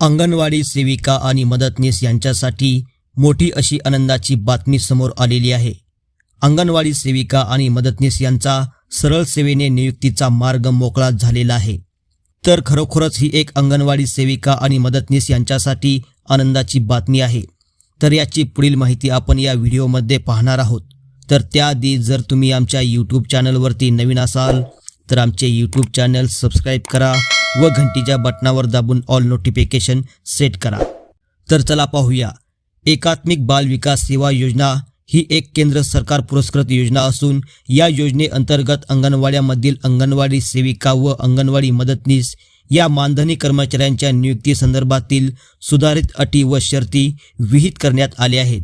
अंगणवाडी सेविका आणि मदतनीस यांच्यासाठी मोठी अशी आनंदाची बातमी समोर आलेली आहे. अंगणवाडी सेविका आणि मदतनीस यांचा सरळ सेवेने नियुक्तीचा मार्ग मोकळा झालेला आहे. तर खरोखरच ही एक अंगणवाडी सेविका आणि मदतनीस यांच्यासाठी आनंदाची बातमी आहे. तर याची पुढील माहिती आपण या व्हिडिओमध्ये पाहणार आहोत. तर त्याआधी जर तुम्ही आमच्या यूट्यूब चॅनलवरती नवीन असाल तर आमचे यूट्यूब चॅनल सबस्क्राईब करा. व घंटीच्या बटनावर दाबून ऑल नोटिफिकेशन सेट करा. तर चला पाहूया. एकात्मिक बाल विकास सेवा योजना ही एक केंद्र सरकार पुरस्कृत योजना असून या योजनेअंतर्गत अंगणवाड्यामधील अंगणवाडी सेविका व अंगणवाडी मदतनीस या मानधनी कर्मचाऱ्यांच्या नियुक्ती संदर्भातील सुधारित अटी व शर्ती विहित करण्यात आल्या आहेत.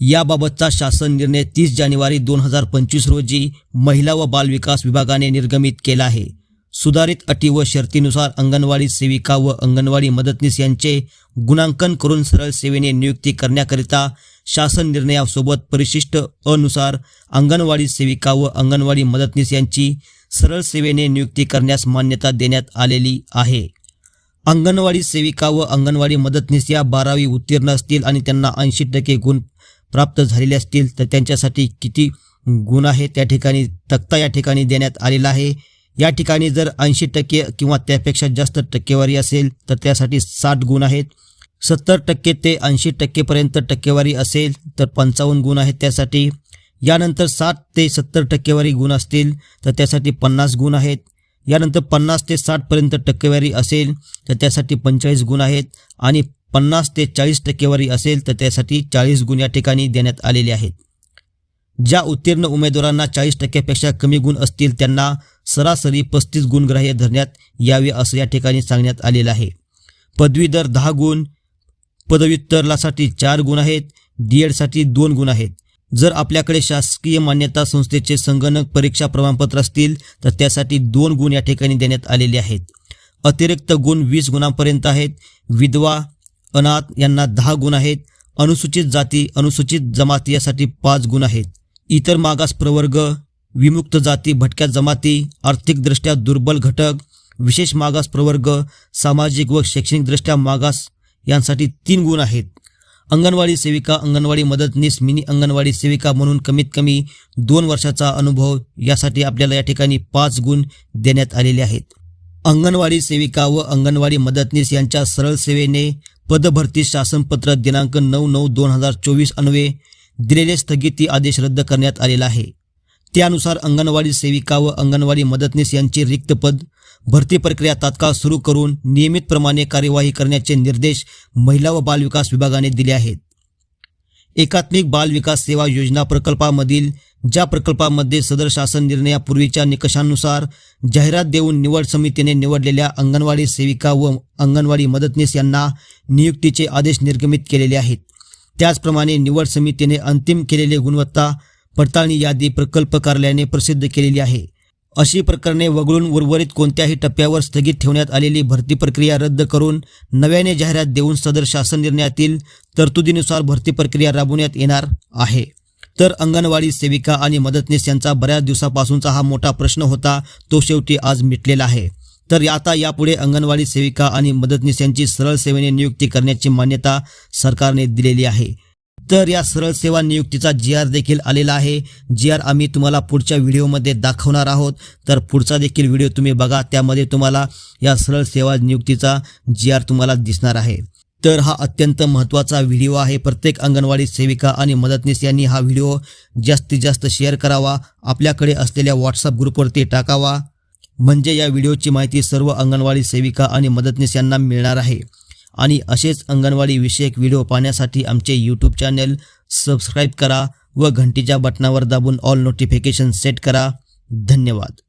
याबाबतचा शासन निर्णय तीस जानेवारी दोन हजार पंचवीस रोजी महिला व बालविकास विभागाने निर्गमित केला आहे. सुधारित अटी व शर्तीनुसार अंगणवाडी सेविका व अंगणवाडी मदतनीस यांचे गुणांकन करून सरळ सेवेने नियुक्ती करण्याकरिता शासन निर्णयासोबत परिशिष्ट अनुसार अंगणवाडी सेविका व अंगणवाडी मदतनीस यांची सरळ सेवेने नियुक्ती करण्यास मान्यता देण्यात आलेली आहे. अंगणवाडी सेविका व अंगणवाडी मदतनीस या बारावी उत्तीर्ण असतील आणि त्यांना ऐंशी टक्के गुण प्राप्त झालेले असतील तर त्यांच्यासाठी किती गुण आहे त्या ठिकाणी तक्ता या ठिकाणी देण्यात आलेला आहे. या ठिकाणी जर ऐंशी टक्के किंवा त्यापेक्षा जास्त टक्केवारी असेल तर त्यासाठी साठ गुण आहेत. सत्तर टक्के ते ऐंशी टक्केपर्यंत टक्केवारी असेल तर पंचावन्न गुण आहेत त्यासाठी. यानंतर साठ ते सत्तर टक्केवारी गुण असतील तर त्यासाठी पन्नास गुण आहेत. यानंतर पन्नास ते साठपर्यंत टक्केवारी असेल तर त्यासाठी पंचेचाळीस गुण आहेत. आणि पन्नास ते चाळीस टक्केवारी असेल तर त्यासाठी चाळीस गुण या ठिकाणी देण्यात आलेले आहेत. ज्या उत्तीर्ण उमेदवारांना चाळीस टक्क्यापेक्षा कमी गुण असतील त्यांना सरासरी पस्तीस गुणग्राह्य धरण्यात यावे असं या ठिकाणी सांगण्यात आलेलं आहे. पदवीधर दहा गुण पदव्युत्तरलासाठी चार गुण आहेत डी एडसाठी दोन गुण आहेत. जर आपल्याकडे शासकीय मान्यता संस्थेचे संगणक परीक्षा प्रमाणपत्र असतील तर त्यासाठी दोन गुण या ठिकाणी देण्यात आलेले आहेत. अतिरिक्त गुण वीस गुणांपर्यंत आहेत. विधवा अनाथ यांना दहा गुण आहेत. अनुसूचित जाती अनुसूचित जमाती यासाठी पाच गुण आहेत. इतर मागास प्रवर्ग विमुक्त जाती भटक्या जमाती आर्थिकदृष्ट्या दुर्बल घटक विशेष मागास प्रवर्ग सामाजिक व शैक्षणिकदृष्ट्या मागास यांसाठी तीन गुण आहेत. अंगणवाडी सेविका अंगणवाडी मदतनीस मिनी अंगणवाडी सेविका म्हणून कमीत कमी दोन वर्षाचा अनुभव यासाठी आपल्याला या ठिकाणी पाच गुण देण्यात आलेले आहेत. अंगणवाडी सेविका व अंगणवाडी मदतनीस यांच्या सरळ सेवेने पदभरती शासनपत्र दिनांक नऊ नऊ दोन हजार चोवीस अन्वये दिलेले स्थगिती आदेश रद्द करण्यात आलेला आहे. त्यानुसार अंगणवाडी सेविका व अंगणवाडी मदतनीस यांची रिक्त पद भरती प्रक्रिया तात्काळ सुरू करून नियमितप्रमाणे कार्यवाही करण्याचे निर्देश महिला व बालविकास विभागाने दिले आहेत. एकात्मिक बाल विकास सेवा योजना प्रकल्पामधील ज्या प्रकल्पामध्ये सदर शासन निर्णयापूर्वीच्या निकषांनुसार जाहिरात देऊन निवड समितीने निवडलेल्या अंगणवाडी सेविका व अंगणवाडी मदतनीस यांना नियुक्तीचे आदेश निर्गमित केलेले आहेत. त्याचप्रमाणे निवड समितीने अंतिम केलेले गुणवत्ता पडताळणी यादी प्रकल्प कार्यालयाने प्रसिद्ध केलेली आहे. अशी प्रकरणे वगळून उर्वरित कोणत्याही टप्प्यावर स्थगित ठेवण्यात आलेली भरती प्रक्रिया रद्द करून नव्याने जाहिरात देऊन सदर शासन निर्णयातील तरतुदीनुसार भरती प्रक्रिया राबवण्यात येणार आहे. तर अंगणवाडी सेविका आणि मदतनीस यांचा बऱ्याच दिवसापासूनचा हा मोठा प्रश्न होता तो शेवटी आज मिटलेला आहे. तर आता यापुढे अंगणवाडी सेविका आणि मदतनीस यांची सरळ सेवेने नियुक्ती करण्याची मान्यता सरकारने दिलेली आहे. तर या सरळ सेवा नियुक्तीचा जी आर देखील आलेला आहे. जी आर आम्ही तुम्हाला पुढच्या व्हिडिओमध्ये दाखवणार आहोत. तर पुढचा देखील व्हिडिओ तुम्ही बघा. त्यामध्ये तुम्हाला या सरळ सेवा नियुक्तीचा जी आर तुम्हाला दिसणार आहे. तर हा अत्यंत महत्त्वाचा व्हिडिओ आहे. प्रत्येक अंगणवाडी सेविका आणि मदतनीस यांनी हा व्हिडिओ जास्तीत जास्त शेअर करावा. आपल्याकडे असलेल्या व्हॉट्सअप ग्रुपवरती टाकावा. म्हणजे या व्हिडिओची माहिती सर्व अंगणवाडी सेविका आणि मदतनीस यांना मिळणार आहे. आणि असेच अंगणवाडी विषयक व्हिडिओ पाहण्यासाठी आमचे यूट्यूब चॅनल सबस्क्राईब करा व घंटीच्या बटनावर दाबून ऑल नोटिफिकेशन सेट करा. धन्यवाद.